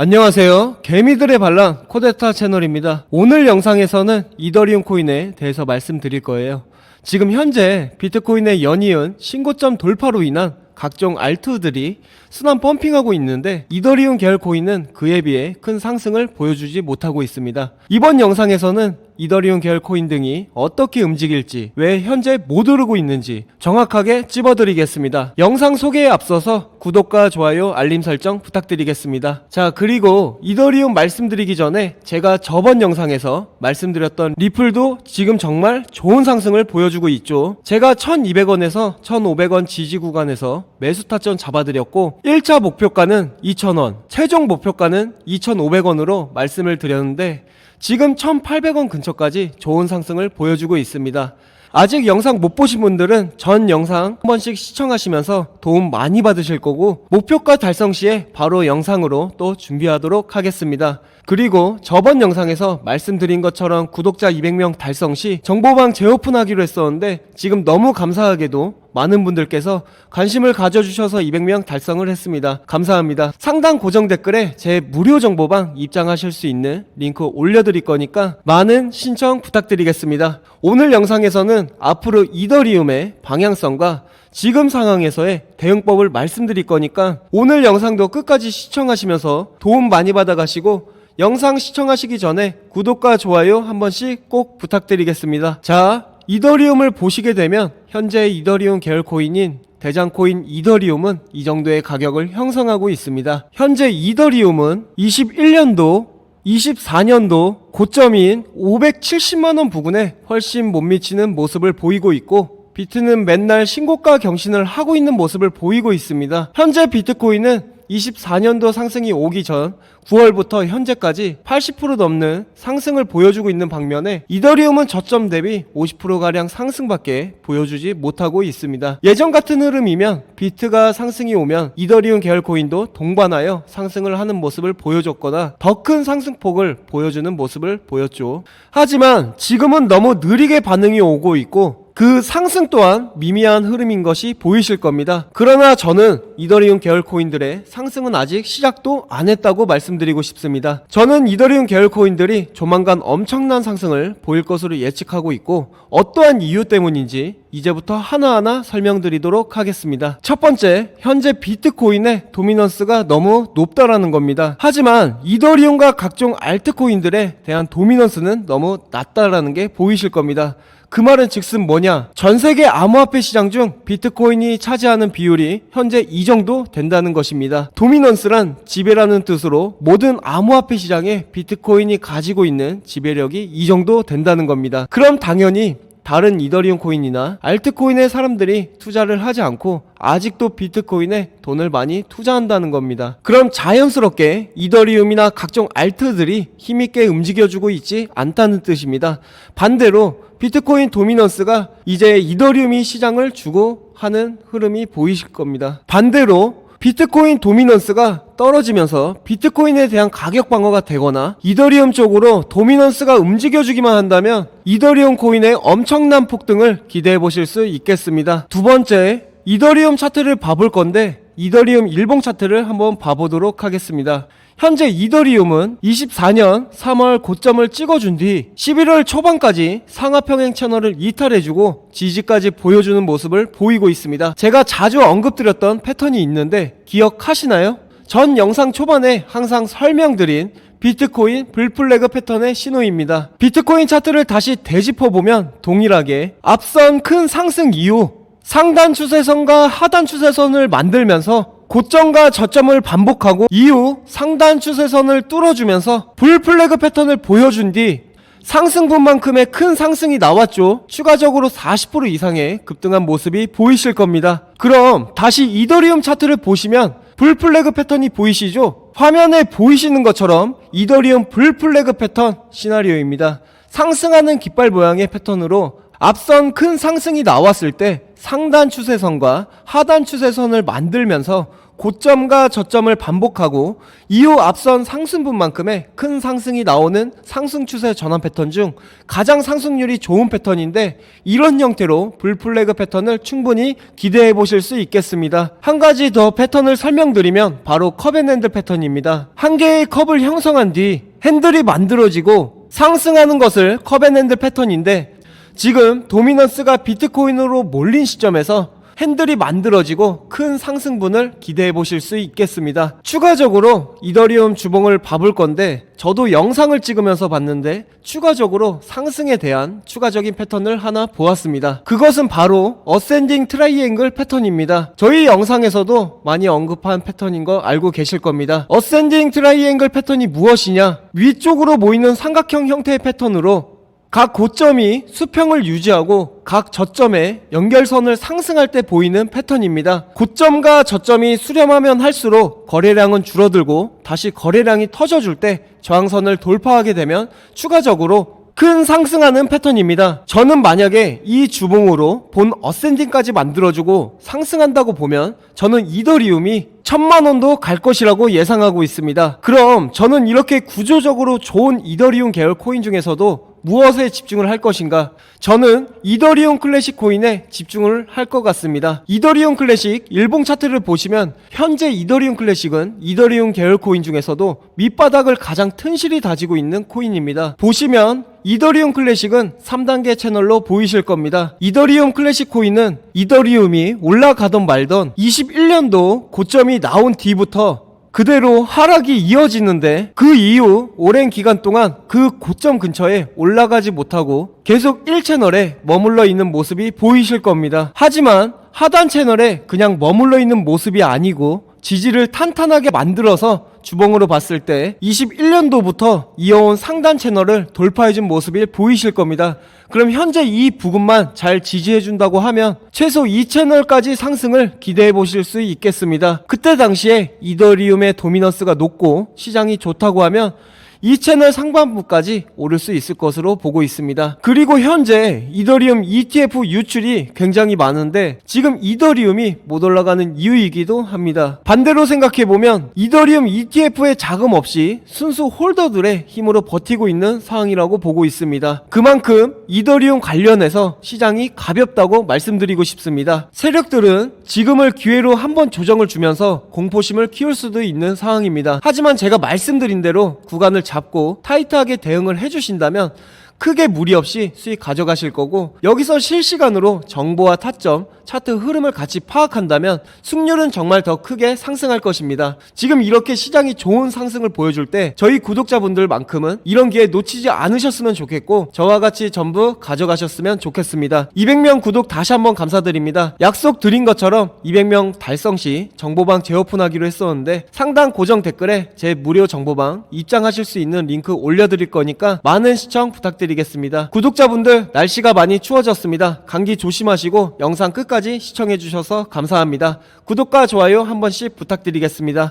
안녕하세요. 개미들의 반란 코데타 채널입니다. 오늘 영상에서는 이더리움 코인에 대해서 말씀드릴 거예요. 지금 현재 비트코인의 연이은 신고점 돌파로 인한 각종 알트들이 순환 펌핑하고 있는데 이더리움 계열 코인은 그에 비해 큰 상승을 보여주지 못하고 있습니다. 이번 영상에서는 이더리움 계열 코인 등이 어떻게 움직일지, 왜 현재 못 오르고 있는지 정확하게 찝어드리겠습니다. 영상 소개에 앞서서 구독과 좋아요, 알림 설정 부탁드리겠습니다. 자, 그리고 이더리움 말씀드리기 전에 제가 저번 영상에서 말씀드렸던 리플도 지금 정말 좋은 상승을 보여주고 있죠. 제가 1200원에서 1500원 지지 구간에서 매수 타점 잡아드렸고 1차 목표가는 2000원, 최종 목표가는 2500원으로 말씀을 드렸는데 지금 1800원 근처까지 좋은 상승을 보여주고 있습니다. 아직 영상 못 보신 분들은 전 영상 한 번씩 시청하시면서 도움 많이 받으실 거고 목표가 달성 시에 바로 영상으로 또 준비하도록 하겠습니다. 그리고 저번 영상에서 말씀드린 것처럼 구독자 200명 달성 시 정보방 재오픈하기로 했었는데 지금 너무 감사하게도 많은 분들께서 관심을 가져주셔서 200명 달성을 했습니다. 감사합니다. 상단 고정 댓글에 제 무료 정보방 입장하실 수 있는 링크 올려드릴 거니까 많은 신청 부탁드리겠습니다. 오늘 영상에서는 앞으로 이더리움의 방향성과 지금 상황에서의 대응법을 말씀드릴 거니까 오늘 영상도 끝까지 시청하시면서 도움 많이 받아가시고 영상 시청하시기 전에 구독과 좋아요 한 번씩 꼭 부탁드리겠습니다. 자, 이더리움을 보시게 되면 현재 이더리움 계열 코인인 대장 코인 이더리움은 이 정도의 가격을 형성하고 있습니다. 현재 이더리움은 21년도 24년도 고점인 570만원 부근에 훨씬 못 미치는 모습을 보이고 있고 비트는 맨날 신고가 경신을 하고 있는 모습을 보이고 있습니다. 현재 비트코인은 24년도 상승이 오기 전 9월부터 현재까지 80% 넘는 상승을 보여주고 있는 방면에 이더리움은 저점 대비 50%가량 상승밖에 보여주지 못하고 있습니다. 예전 같은 흐름이면 비트가 상승이 오면 이더리움 계열 코인도 동반하여 상승을 하는 모습을 보여줬거나 더 큰 상승폭을 보여주는 모습을 보였죠. 하지만 지금은 너무 느리게 반응이 오고 있고 그 상승 또한 미미한 흐름인 것이 보이실 겁니다. 그러나 저는 이더리움 계열 코인들의 상승은 아직 시작도 안 했다고 말씀드리고 싶습니다. 저는 이더리움 계열 코인들이 조만간 엄청난 상승을 보일 것으로 예측하고 있고 어떠한 이유 때문인지 이제부터 하나하나 설명드리도록 하겠습니다. 첫 번째, 현재 비트코인의 도미넌스가 너무 높다라는 겁니다. 하지만 이더리움과 각종 알트코인들에 대한 도미넌스는 너무 낮다라는 게 보이실 겁니다. 그 말은 즉슨 뭐냐? 전 세계 암호화폐 시장 중 비트코인이 차지하는 비율이 현재 이 정도 된다는 것입니다. 도미넌스란 지배라는 뜻으로 모든 암호화폐 시장에 비트코인이 가지고 있는 지배력이 이 정도 된다는 겁니다. 그럼 당연히 다른 이더리움 코인이나 알트코인의 사람들이 투자를 하지 않고 아직도 비트코인에 돈을 많이 투자한다는 겁니다. 그럼 자연스럽게 이더리움이나 각종 알트들이 힘있게 움직여주고 있지 않다는 뜻입니다. 반대로 비트코인 도미넌스가 이제 이더리움이 시장을 주고 하는 흐름이 보이실 겁니다. 반대로 비트코인 도미넌스가 떨어지면서 비트코인에 대한 가격 방어가 되거나 이더리움 쪽으로 도미넌스가 움직여주기만 한다면 이더리움 코인의 엄청난 폭등을 기대해 보실 수 있겠습니다. 두 번째, 이더리움 차트를 봐볼 건데 이더리움 일봉 차트를 한번 봐보도록 하겠습니다. 현재 이더리움은 24년 3월 고점을 찍어준 뒤 11월 초반까지 상하평행 채널을 이탈해주고 지지까지 보여주는 모습을 보이고 있습니다. 제가 자주 언급드렸던 패턴이 있는데 기억하시나요? 전 영상 초반에 항상 설명드린 비트코인 불플래그 패턴의 신호입니다. 비트코인 차트를 다시 되짚어보면 동일하게 앞선 큰 상승 이후 상단 추세선과 하단 추세선을 만들면서 고점과 저점을 반복하고 이후 상단 추세선을 뚫어주면서 불플래그 패턴을 보여준 뒤 상승분만큼의 큰 상승이 나왔죠. 추가적으로 40% 이상의 급등한 모습이 보이실 겁니다. 그럼 다시 이더리움 차트를 보시면 불플래그 패턴이 보이시죠? 화면에 보이시는 것처럼 이더리움 불플래그 패턴 시나리오입니다. 상승하는 깃발 모양의 패턴으로 앞선 큰 상승이 나왔을 때 상단 추세선과 하단 추세선을 만들면서 고점과 저점을 반복하고 이후 앞선 상승분만큼의 큰 상승이 나오는 상승 추세 전환 패턴 중 가장 상승률이 좋은 패턴인데 이런 형태로 불플래그 패턴을 충분히 기대해 보실 수 있겠습니다. 한 가지 더 패턴을 설명드리면 바로 컵앤핸들 패턴입니다. 한 개의 컵을 형성한 뒤 핸들이 만들어지고 상승하는 것을 컵앤핸들 패턴인데 지금 도미넌스가 비트코인으로 몰린 시점에서 핸들이 만들어지고 큰 상승분을 기대해 보실 수 있겠습니다. 추가적으로 이더리움 주봉을 봐볼 건데 저도 영상을 찍으면서 봤는데 추가적으로 상승에 대한 추가적인 패턴을 하나 보았습니다. 그것은 바로 어센딩 트라이앵글 패턴입니다. 저희 영상에서도 많이 언급한 패턴인 거 알고 계실 겁니다. 어센딩 트라이앵글 패턴이 무엇이냐? 위쪽으로 모이는 삼각형 형태의 패턴으로 각 고점이 수평을 유지하고 각 저점에 연결선을 상승할 때 보이는 패턴입니다. 고점과 저점이 수렴하면 할수록 거래량은 줄어들고 다시 거래량이 터져줄 때 저항선을 돌파하게 되면 추가적으로 큰 상승하는 패턴입니다. 저는 만약에 이 주봉으로 본 어센딩까지 만들어주고 상승한다고 보면 저는 이더리움이 천만 원도 갈 것이라고 예상하고 있습니다. 그럼 저는 이렇게 구조적으로 좋은 이더리움 계열 코인 중에서도 무엇에 집중을 할 것인가? 저는 이더리움 클래식 코인에 집중을 할 것 같습니다. 이더리움 클래식 일봉 차트를 보시면 현재 이더리움 클래식은 이더리움 계열 코인 중에서도 밑바닥을 가장 튼실히 다지고 있는 코인입니다. 보시면 이더리움 클래식은 3단계 채널로 보이실 겁니다. 이더리움 클래식 코인은 이더리움이 올라가던 말던 21년도 고점이 나온 뒤부터 그대로 하락이 이어지는데 그 이후 오랜 기간 동안 그 고점 근처에 올라가지 못하고 계속 1채널에 머물러 있는 모습이 보이실 겁니다. 하지만 하단 채널에 그냥 머물러 있는 모습이 아니고 지지를 탄탄하게 만들어서 주봉으로 봤을 때 21년도부터 이어온 상단 채널을 돌파해준 모습이 보이실 겁니다. 그럼 현재 이 부분만 잘 지지해준다고 하면 최소 2채널까지 상승을 기대해 보실 수 있겠습니다. 그때 당시에 이더리움의 도미넌스가 높고 시장이 좋다고 하면 이 채널 상반부까지 오를 수 있을 것으로 보고 있습니다. 그리고 현재 이더리움 ETF 유출이 굉장히 많은데 지금 이더리움이 못 올라가는 이유이기도 합니다. 반대로 생각해보면 이더리움 ETF의 자금 없이 순수 홀더들의 힘으로 버티고 있는 상황이라고 보고 있습니다. 그만큼 이더리움 관련해서 시장이 가볍다고 말씀드리고 싶습니다. 세력들은 지금을 기회로 한번 조정을 주면서 공포심을 키울 수도 있는 상황입니다. 하지만 제가 말씀드린 대로 구간을 잡고 타이트하게 대응을 해주신다면 크게 무리 없이 수익 가져가실 거고 여기서 실시간으로 정보와 타점, 차트 흐름을 같이 파악한다면 승률은 정말 더 크게 상승할 것입니다. 지금 이렇게 시장이 좋은 상승을 보여줄 때 저희 구독자분들만큼은 이런 기회 놓치지 않으셨으면 좋겠고 저와 같이 전부 가져가셨으면 좋겠습니다. 200명 구독 다시 한번 감사드립니다. 약속 드린 것처럼 200명 달성 시 정보방 재오픈하기로 했었는데 상단 고정 댓글에 제 무료 정보방 입장하실 수 있는 링크 올려드릴 거니까 많은 시청 부탁드리겠습니다. 구독자분들 날씨가 많이 추워졌습니다. 감기 조심하시고 영상 끝까지 시청해주셔서 감사합니다. 구독과 좋아요 한 번씩 부탁드리겠습니다.